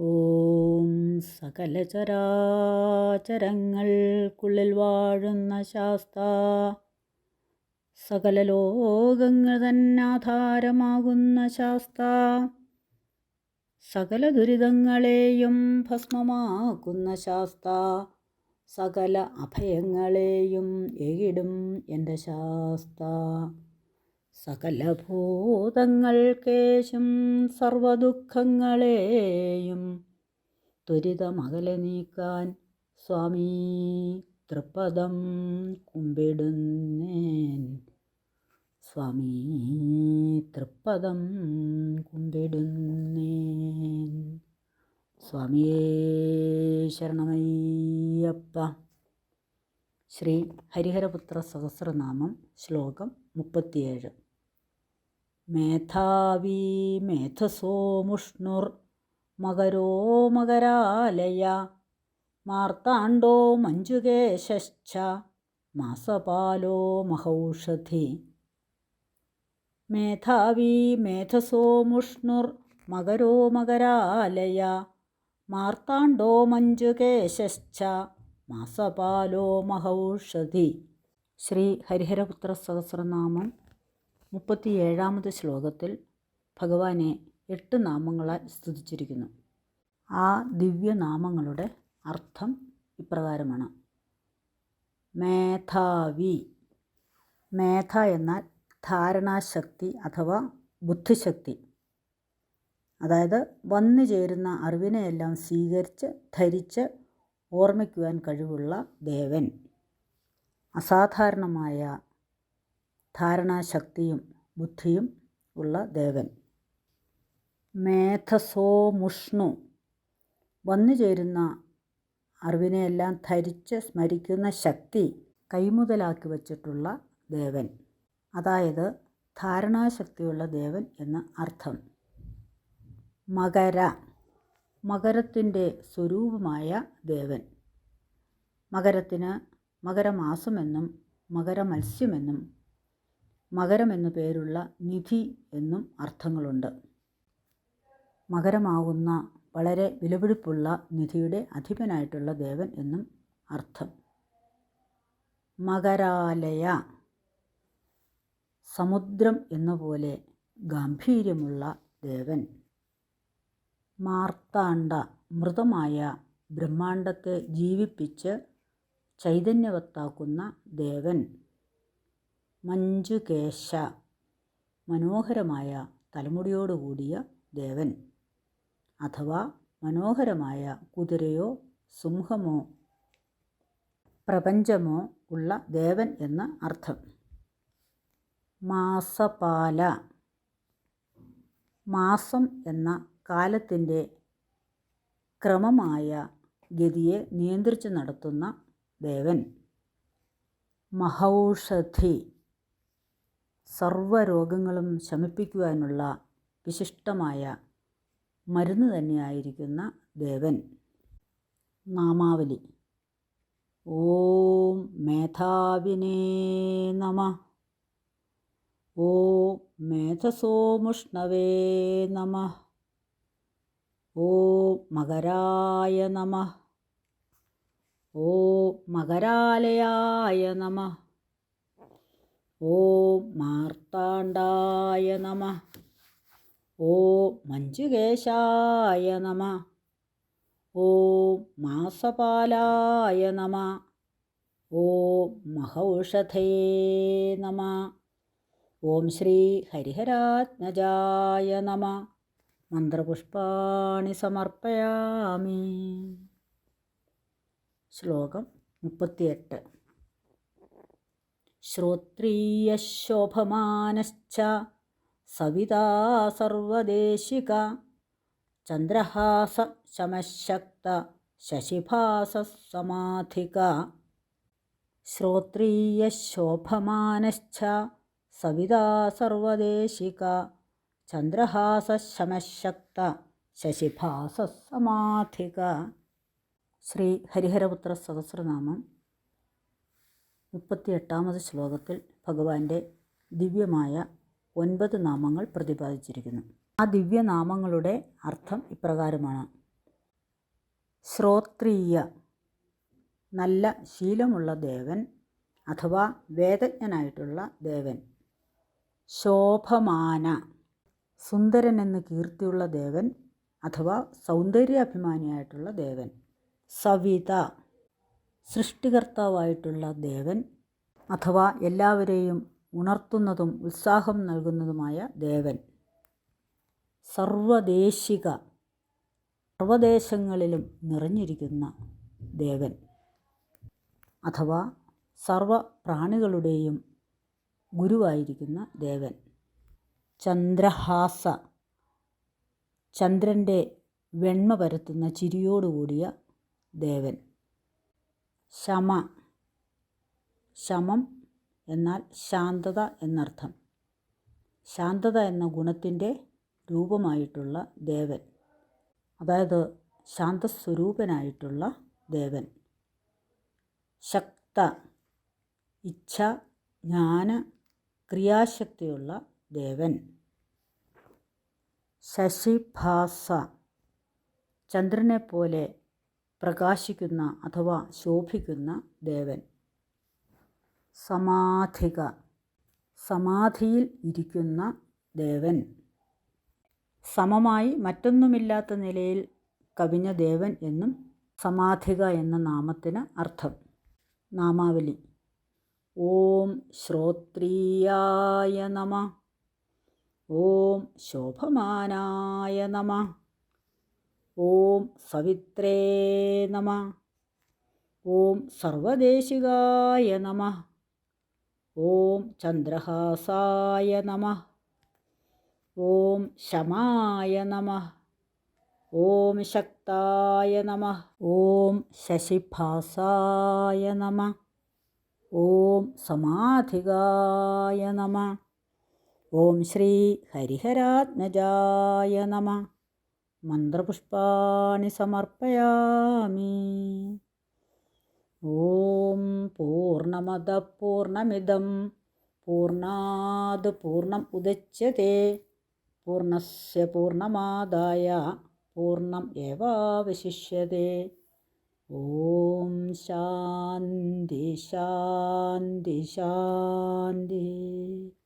ഓം സകലചരാചരങ്ങൾക്കുള്ളിൽ വാഴുന്ന ശാസ്ത. സകല ലോകങ്ങൾ തന്നാധാരമാകുന്ന ശാസ്ത. സകല ദുരിതങ്ങളെയും ഭസ്മമാക്കുന്ന ശാസ്ത. സകല അഭയങ്ങളെയും എകിടും എന്റെ ശാസ്ത. സകല ഭൂതങ്ങൾക്കേശും സർവദുഃഖങ്ങളെയും ത്വരിതമകലെ നീക്കാൻ സ്വാമി തൃപദം കുമ്പിടുന്നേൻ. സ്വാമീ തൃപ്പദം കുമ്പിടുന്നേൻ. സ്വാമിയേ ശരണമയ്യപ്പ. ശ്രീ ഹരിഹരപുത്ര സഹസ്രനാമം ശ്ലോകം മുപ്പത്തിയേഴ്. മേധാവി മേധസോ മുഷ്ണുർ മകരോ മകരാലയ. മാർത്താണ്ഡോ മഞ്ജുകേശ്ച മാസപാലോ മഹൗഷധി. മേധാവി മേധസോ മുഷ്ണുർ മകരോ മകരാലയ. മാർത്താണ്ഡോ മഞ്ജുകേശ്ച മാസപാലോ മഹൗഷധി. ശ്രീ ഹരിഹരപുത്ര സഹസ്രനാമം. മുപ്പത്തിയേഴാമത് ശ്ലോകത്തിൽ ഭഗവാനെ എട്ട് നാമങ്ങളാൽ സ്തുതിച്ചിരിക്കുന്നു. ആ ദിവ്യനാമങ്ങളുടെ അർത്ഥം ഇപ്രകാരമാണ്. മേധാവി. മേധ എന്നാൽ ധാരണാശക്തി അഥവാ ബുദ്ധിശക്തി. അതായത് വന്നു ചേരുന്ന അറിവിനെയെല്ലാം സ്വീകരിച്ച് ധരിച്ച് ഓർമ്മിക്കുവാൻ കഴിവുള്ള ദേവൻ. അസാധാരണമായ ധാരണാശക്തിയും ബുദ്ധിയും ഉള്ള ദേവൻ. മേധസോ മുഷ്ണു വന്നു ചേരുന്ന അറിവിനെയെല്ലാം ധരിച്ച് സ്മരിക്കുന്ന ശക്തി കൈമുതലാക്കി വച്ചിട്ടുള്ള ദേവൻ. അതായത് ധാരണാശക്തിയുള്ള ദേവൻ എന്ന് അർത്ഥം. മകര മകരത്തിന്റെ സ്വരൂപമായ ദേവൻ. മകരത്തിന് മകരമാസമെന്നും മകരമത്സ്യമെന്നും മകരം എന്നു പേരുള്ള നിധി എന്നും അർത്ഥങ്ങളുണ്ട്. മകരമാകുന്ന വളരെ വിലപിടിപ്പുള്ള നിധിയുടെ അധിപനായിട്ടുള്ള ദേവൻ എന്നും അർത്ഥം. മകരാലയ. സമുദ്രം എന്ന പോലെ ഗാംഭീര്യമുള്ള ദേവൻ. മാർത്താണ്ഡ മൃതമായ ബ്രഹ്മാണ്ടത്തെ ജീവിപ്പിച്ച് ചൈതന്യവത്താക്കുന്ന ദേവൻ. മഞ്ജുകേശ മനോഹരമായ തലമുടിയോടുകൂടിയ ദേവൻ. അഥവാ മനോഹരമായ കുതിരയോ സിംഹമോ പ്രപഞ്ചമോ ഉള്ള ദേവൻ എന്ന അർത്ഥം. മാസപാല. മാസം എന്ന കാലത്തിന്റെ ക്രമമായ ഗതിയെ നിയന്ത്രിച്ച് നടത്തുന്ന ദേവൻ. മഹൗഷധി. സർവരോഗങ്ങളും ശമിപ്പിക്കുവാനുള്ള വിശിഷ്ടമായ മരുന്ന് തന്നെയായിരിക്കുന്ന ദേവൻ നാമാവലി. ഓം മേധാവിനേ നമ. ഓ മേധസോമുഷ്ണവേ നമ. ഓ മകരായ നമ. ഓ മകരാലയായ നമ. ഓം മാർത്താണ്ഡായ നമ. ഓം മഞ്ജുകേശായ നമ. ഓം മാസപാലായ നമ. ഓം മഹൗഷധയേ നമ. ഓം ശ്രീ ഹരിഹരാത്മജായ നമ. മന്ത്രപുഷ്പാണി സമർപ്പയാമി. ശ്ലോകം മുപ്പത്തിയെട്ട്. ശ്രോത്രീയശോഭമാനശ്ച സവിതാ സർവദേശിക ചന്ദ്രഹാസ ശമശക്ത ശശിഭാസസമാധിക. ശ്രോത്രീയശോഭമാനശ്ച സവിതാ സർവദേശിക ചന്ദ്രഹാസശമശക്ത ശശിഭാസസമാധിക. ശ്രീ ഹരിഹരപുത്ര സഹസ്രനാമം മുപ്പത്തിയെട്ടാമത് ശ്ലോകത്തിൽ ഭഗവാന്റെ ദിവ്യമായ ഒൻപത് നാമങ്ങൾ പ്രതിപാദിച്ചിരിക്കുന്നു. ആ ദിവ്യനാമങ്ങളുടെ അർത്ഥം ഇപ്രകാരമാണ്. ശ്രോത്രീയ നല്ല ശീലമുള്ള ദേവൻ അഥവാ വേദജ്ഞനായിട്ടുള്ള ദേവൻ. ശോഭമാന സുന്ദരനെന്ന് കീർത്തിയുള്ള ദേവൻ അഥവാ സൗന്ദര്യാഭിമാനിയായിട്ടുള്ള ദേവൻ. സവിത സൃഷ്ടികർത്താവായിട്ടുള്ള ദേവൻ അഥവാ എല്ലാവരെയും ഉണർത്തുന്നതും ഉത്സാഹം നൽകുന്നതുമായ ദേവൻ. സർവദേശിക സർവദേശങ്ങളിലും നിറഞ്ഞിരിക്കുന്ന ദേവൻ. അഥവാ സർവ പ്രാണികളുടെയും ഗുരുവായിരിക്കുന്ന ദേവൻ. ചന്ദ്രഹാസ ചന്ദ്രന്റെ വെണ്മ പരത്തുന്ന ചിരിയോടുകൂടിയ ദേവൻ. ശമ. ശമം എന്നാൽ ശാന്തത എന്നർത്ഥം. ശാന്തത എന്ന ഗുണത്തിന്റെ രൂപമായിട്ടുള്ള ദേവൻ. അതായത് ശാന്തസ്വരൂപനായിട്ടുള്ള ദേവൻ. ശക്ത ഇച്ഛ ജ്ഞാന ക്രിയാശക്തിയുള്ള ദേവൻ. ശശിഭാസ. ചന്ദ്രനെപ്പോലെ പ്രകാശിക്കുന്ന അഥവാ ശോഭിക്കുന്ന ദേവൻ. സമാധിക. സമാധിയിൽ ഇരിക്കുന്ന ദേവൻ. സമമായി മറ്റൊന്നുമില്ലാത്ത നിലയിൽ കവിഞ്ഞ ദേവൻ എന്നും സമാധിക എന്ന നാമത്തിന് അർത്ഥം. നാമാവലി. ഓം ശ്രോത്രീയായ നമ. ഓം ശോഭമാനായ നമ. ഓം സവിത്രേ നമ. ഓം സർവദേശികായ നമ. ഓം ചന്ദ്രഹാസായ നമ. ഓം ശമായ നമ. ഓം ശക്തായ നമ. ഓം ശശിഭാസായ നമ. ഓം സമാധികായ നമ. ഓം ശ്രീ ഹരിഹരാത്മജായ നമ. മന്ത്രപുഷ്പാണി സമർപ്പയാമി. ഓം പൂർണമത പൂർണമിതം പൂർണാത് പൂർണം ഉദച്യത്തെ പൂർണസ്യ പൂർണമാദായ പൂർണം ഏവാവശിഷ്യത്തെ ഓം ശാന്തി ശാന്തി ശാന്തി.